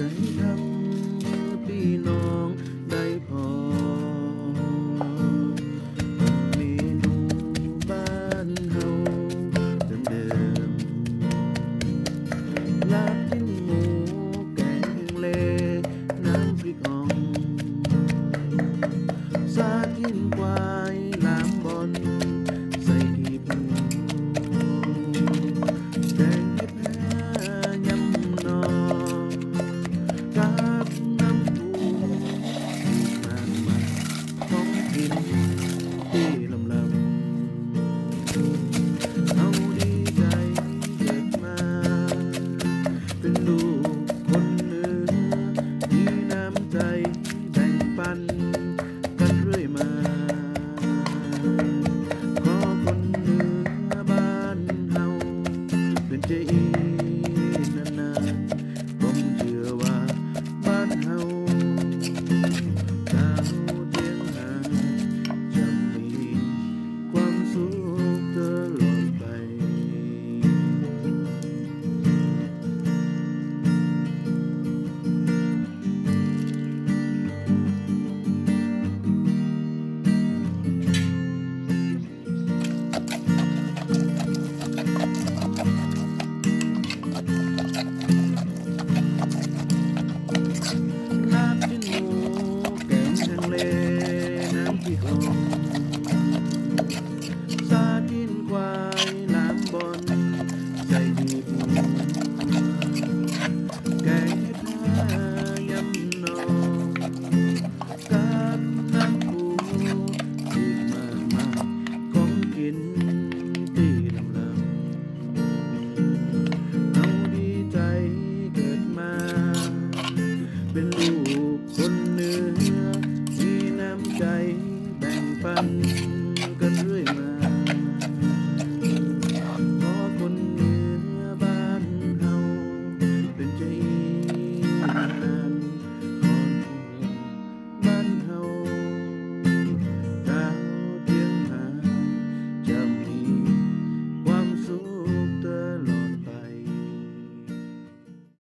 ใจทั้งพี่น้องได้พอ เมนูบ้านเฮาเดิมๆ um,